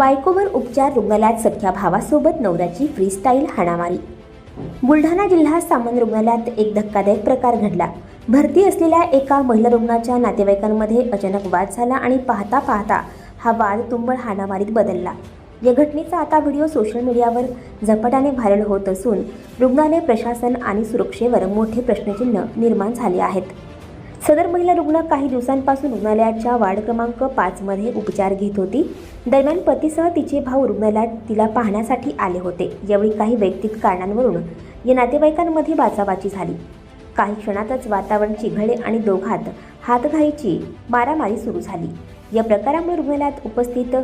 बायकोवर उपचार रुग्णालयात सख्या भावासोबत नवऱ्याची फ्रीस्टाईल हाणामारी. बुलढाणा जिल्हा सामान्य रुग्णालयात एक धक्कादायक प्रकार घडला. भरती असलेल्या एका महिला रुग्णाच्या नातेवाईकांमध्ये अचानक वाद झाला आणि पाहता पाहता हा वाद तुंबळ हाणामारीत बदलला. या घटनेचा आता व्हिडिओ सोशल मीडियावर झपाट्याने व्हायरल होत असून रुग्णालय प्रशासन आणि सुरक्षेवर मोठे प्रश्नचिन्ह निर्माण झाले आहेत. सदर महिला रुग्ण काही दिवसांपासून रुग्णालयाच्या वार्ड क्रमांक पाचमध्ये उपचार घेत होती. दरम्यान पतीसह तिचे भाऊ रुग्णालयात तिला पाहण्यासाठी आले होते. यावेळी काही वैयक्तिक कारणांवरून या नातेवाईकांमध्ये बाचाबाची झाली. काही क्षणातच वातावरण चिघळले आणि दोघात हातघाईची मारामारी सुरू झाली. या प्रकारामुळे रुग्णालयात उपस्थित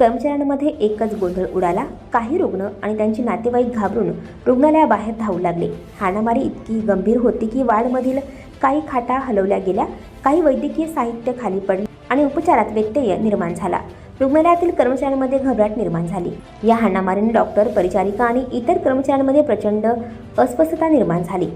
कर्मचाऱ्यांमध्ये एकच गोंधळ उडाला. काही रुग्ण आणि त्यांचे नातेवाईक घाबरून रुग्णालयाबाहेर धावू लागले. हाणामारी इतकी गंभीर होती की वार्डमधील काही खाटा हलवल्या गेल्या. काही वैद्यकीय साहित्य खाली पडले आणि उपचारात व्यत्यय निर्माण झाला. रुग्णालयातील कर्मचाऱ्यांमध्ये घबराट निर्माण झाली. या हाणामारीने डॉक्टर परिचारिका आणि इतर कर्मचाऱ्यांमध्ये प्रचंड अस्वस्थता निर्माण झाली.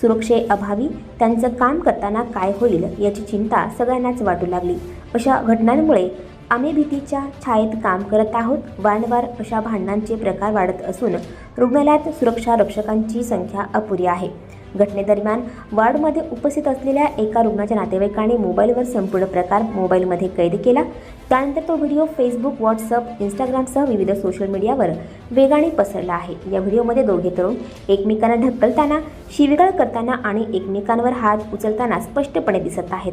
सुरक्षेअभावी त्यांचं काम करताना काय होईल याची चिंता सगळ्यांनाच वाटू लागली. अशा घटनांमुळे आम्ही भीतीच्या छायेत काम करत आहोत. वारंवार अशा भांडणांचे प्रकार वाढत असून रुग्णालयात सुरक्षा रक्षकांची संख्या अपुरी आहे. घटनेदरम्यान वार्डमध्ये उपस्थित असलेल्या एका रुग्णाच्या नातेवाईकाने मोबाईलवर संपूर्ण प्रकार मोबाईलमध्ये कैद केला. त्यानंतर तो व्हिडिओ फेसबुक व्हॉट्सअप इंस्टाग्रामसह विविध सोशल मीडियावर वेगाने पसरला आहे. या व्हिडिओमध्ये दोघे तरुण एकमेकांना ढकलताना शिवीगाळ करताना आणि एकमेकांवर हात उचलताना स्पष्टपणे दिसत आहेत.